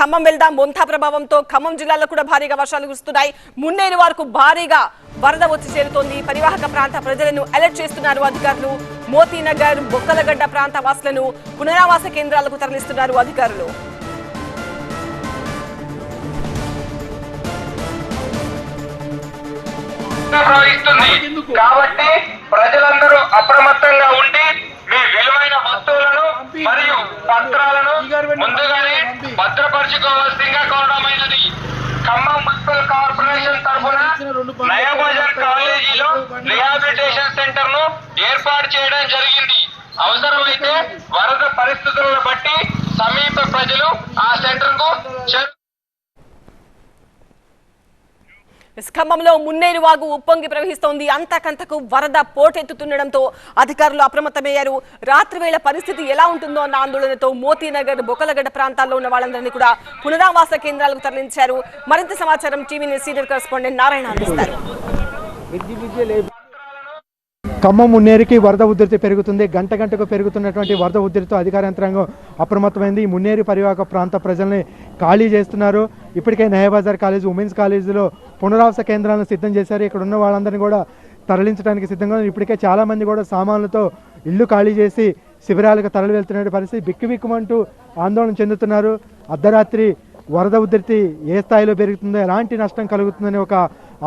ఖమ్మం వెళ్దాం. మొంతా ప్రభావంతో ఖమ్మం జిల్లాలో కూడా భారీగా వర్షాలు కురుస్తున్నాయి. మున్నేరు వరకు భారీగా వరద వచ్చి చేరుతోంది. పరివాహక ప్రాంత ప్రజలను అలర్ట్ చేస్తున్నారు అధికారులు. మోతీనగర్ బొక్కలగడ్డ ప్రాంత వాసులను పునరావాస కేంద్రాలకు తరలిస్తున్నారు అధికారులు. ప్రవహిస్తుంది. కాబట్టి ప్రజలందరూ అప్రమత్తంగా ఉండి భద్రపరచుకోవాల్సిందిగా కోరడమైనది. ఖమ్మం మున్సిపల్ కార్పొరేషన్ తరఫున నయాబజార్ కాలేజీలో రిహాబిలిటేషన్ సెంటర్ను ఏర్పాటు చేయడం జరిగింది. అవసరమైతే వరద పరిస్థితులను బట్టి సమీప ప్రజలు ఆ సెంటర్కు ఖమ్మంలో మున్నేరు వాగు ఉప్పొంగి ప్రవహిస్తోంది. అంతకంతకు వరద పోటెత్తుతుండడంతో అధికారులు అప్రమత్తమయ్యారు. రాత్రివేళ పరిస్థితి ఎలా ఉంటుందో అన్న ఆందోళనతో మోతీనగర్ బొకలగడ్డ ప్రాంతాల్లో ఉన్న వాళ్ళందరినీ కూడా పునరావాస కేంద్రాలకు తరలించారు. మరింత సమాచారం టీవీ సీనియర్ కరెస్పాండెంట్ నారాయణ అందిస్తారు. ఖమ్మం మున్నేరుకి వరద ఉధృతి పెరుగుతుంది. గంట గంటకు పెరుగుతున్నటువంటి వరద ఉధృతితో అధికార యంత్రాంగం అప్రమత్తమైంది. ఈ మున్నేరు పరివాహక ప్రాంత ప్రజల్ని ఖాళీ చేస్తున్నారు. ఇప్పటికే నయాబజార్ కాలేజ్ ఉమెన్స్ కాలేజీలో పునరావాస కేంద్రాలను సిద్ధం చేశారు. ఇక్కడ ఉన్న వాళ్ళందరినీ కూడా తరలించడానికి సిద్ధంగా ఉన్నారు. ఇప్పటికే చాలామంది కూడా సామాన్లతో ఇల్లు ఖాళీ చేసి శిబిరాలకు తరలి వెళ్తున్న పరిస్థితి బిక్కుబిక్కుమంటూ ఆందోళన చెందుతున్నారు. అర్ధరాత్రి వరద ఉధృతి ఏ స్థాయిలో పెరుగుతుందో ఎలాంటి నష్టం కలుగుతుందని ఒక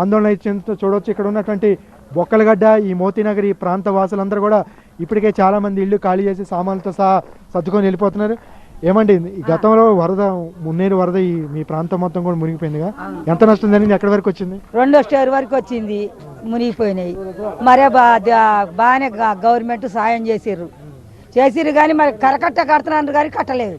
ఆందోళన అయితే చెందుతూ చూడవచ్చు ఇక్కడ ఉన్నటువంటి బొక్కలగడ్డ ఈ మోతీనగర్ ఈ ప్రాంత వాసులందరూ కూడా ఇప్పటికే చాలామంది ఇల్లు ఖాళీ చేసి సామాన్లతో సహా సర్దుకొని వెళ్ళిపోతున్నారు. ఏమండి ఈ గతంలో వరద మున్నేరు వరద ఈ మీ ప్రాంతం మొత్తం కూడా మునిగిపోయిందిగా? ఎంత నష్టం జరిగింది? ఎక్కడి వరకు వచ్చింది? రెండో స్టేర్ వరకు వచ్చింది మునిగిపోయినాయి. మరే బాగానే గవర్నమెంట్ సాయం చేసిర్రు. చేసిర్రు కానీ మరి కరకట్ట కడుతున్నారు కానీ కట్టలేదు.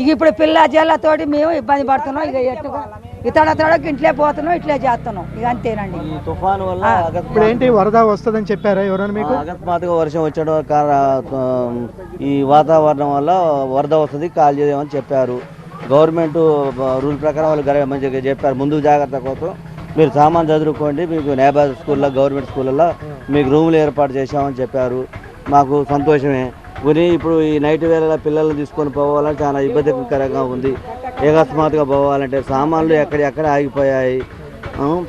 ఇక ఇప్పుడు పిల్ల జల్లతోటి మేము ఇబ్బంది పడుతున్నాం ఇక ఎట్టుగా ఇతడ తడకు ఇంట్లో పోతున్నాం ఇట్లే చేస్తున్నాం. ఇక అంతేనండి. ఈ తుఫాను వల్ల ఇప్పుడు ఏంటి వరద వస్తుందని చెప్పారా ఎవరైనా మీకు? అకస్మాత్తుగా వర్షం వచ్చడం కార- ఈ వాతావరణం వల్ల వరద వస్తుంది కాల్ చేయమని చెప్పారు. గవర్నమెంట్ రూల్ ప్రకారం వాళ్ళు గర- మంచిగా చెప్పారు. ముందు జాగ్రత్త కోసం మీరు సామాన్ చదువుకోండి మీకు నేబార్ స్కూల్లో గవర్నమెంట్ స్కూళ్ళల్లో మీకు రూములు ఏర్పాటు చేశామని చెప్పారు. మాకు సంతోషమే. కొని ఇప్పుడు ఈ నైట్ వేళ పిల్లల్ని తీసుకొని పోవాలంటే చాలా ఇబ్బందికరంగా ఉంది. అకస్మాత్తుగా పోవాలంటే సామాన్లు ఎక్కడెక్కడ ఆగిపోయాయి.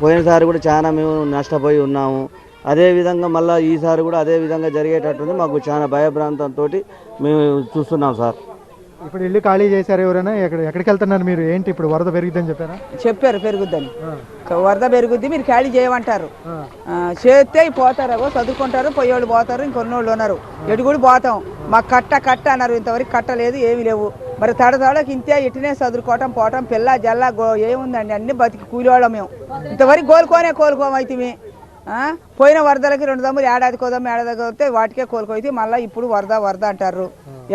పోయినసారి కూడా చాలా మేము నష్టపోయి ఉన్నాము. అదే విధంగా మళ్ళీ ఈసారి కూడా అదే విధంగా జరిగేటట్టుంది. మాకు చాలా భయభ్రాంతంతో మేము చూస్తున్నాం సార్. ఇప్పుడు ఇల్లు ఖాళీ చేశారు ఎవరైనా? ఎక్కడ ఎక్కడికి వెళ్తున్నారు మీరు? ఏంటి ఇప్పుడు వరద పెరిగిద్దని చెప్పారా? చెప్పారు పెరుగుద్దని. వరద పెరుగుద్ది మీరు ఖాళీ చేయమంటారు. ఆ, చేస్తే పోతారు చదువుకుంటారు పోయేవాళ్ళు పోతారు ఇంకొన్నోళ్ళు ఉన్నారు. ఎటు కూడా పోతాం. మాకు కట్ట కట్ట అన్నారు ఇంతవరకు కట్టలేదు ఏమీ లేవు. మరి తడ తడకి ఇంతే ఇటునే చదువుకోవటం పోవటం పిల్ల జల్ల గో ఏముందండి? అన్ని బతికి కూలివాళ్ళం మేము. ఇంతవరకు కోలుకోనే కోలుకోమైతే పోయిన వరదలకి రెండు దమ్ములు ఏడాది కోదాం ఏడాది కోతే వాటికే కోలుకోయితే మళ్ళీ ఇప్పుడు వరద వరద అంటారు.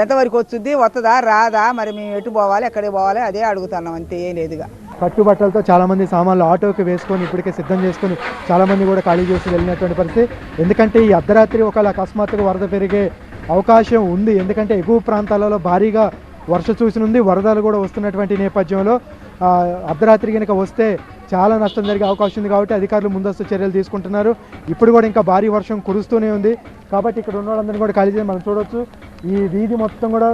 ఎంతవరకు వస్తుంది వస్తుందా రాదా? మరి మేము ఎటు పోవాలి ఎక్కడికి పోవాలి? అదే అడుగుతున్నాం అంతే ఏం లేదుగా. పట్టుబట్టలతో చాలామంది సామాన్లు ఆటోకి వేసుకొని ఇప్పటికే సిద్ధం చేసుకొని చాలామంది కూడా ఖాళీ చేసి వెళ్ళినటువంటి పరిస్థితి. ఎందుకంటే ఈ అర్ధరాత్రి ఒకవేళ అకస్మాత్తుగా వరద పెరిగే అవకాశం ఉంది. ఎందుకంటే ఎగువ ప్రాంతాలలో భారీగా వర్ష సూచన వరదలు కూడా వస్తున్నటువంటి నేపథ్యంలో అర్ధరాత్రి కనుక వస్తే చాలా నష్టం జరిగే అవకాశం ఉంది కాబట్టి అధికారులు ముందస్తు చర్యలు తీసుకుంటున్నారు. ఇప్పుడు కూడా ఇంకా భారీ వర్షం కురుస్తూనే ఉంది. కాబట్టి ఇక్కడ ఉన్న వాళ్ళందరినీ కూడా ఖాళీ చేసి మనం చూడవచ్చు ఈ వీధి మొత్తం కూడా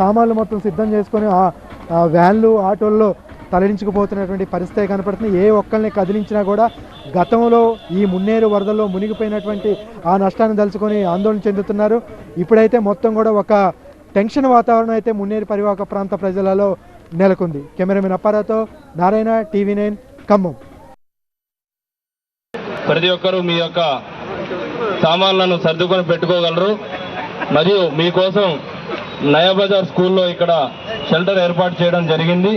సామాన్లు మొత్తం సిద్ధం చేసుకొని ఆ వ్యాన్లు ఆటోల్లో తరలించుకుపోతున్నటువంటి పరిస్థితి కనపడుతుంది. ఏ ఒక్కరిని కదిలించినా కూడా గతంలో ఈ మున్నేరు వరదల్లో మునిగిపోయినటువంటి ఆ నష్టాన్ని తలుచుకొని ఆందోళన చెందుతున్నారు. ఇప్పుడైతే మొత్తం కూడా ఒక టెన్షన్ వాతావరణం అయితే మున్నేరు పరివాహక ప్రాంత ప్రజలలో నెలకొంది. కెమెరామెన్ అప్పారాతో నారాయణ టీవీ నైన్ ఖమ్మం. ప్రతి ఒక్కరూ మీ యొక్క సామాన్లను సర్దుకొని పెట్టుకోగలరు. మరియు మీకోసం నయాబజార్ స్కూల్లో ఇక్కడ షెల్టర్ ఏర్పాటు చేయడం జరిగింది.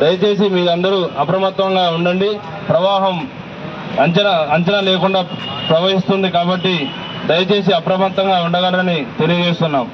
దయచేసి మీరందరూ అప్రమత్తంగా ఉండండి. ప్రవాహం అంచనా అంచనా లేకుండా ప్రవహిస్తుంది కాబట్టి దయచేసి అప్రమత్తంగా ఉండగలరని తెలియజేస్తున్నాం.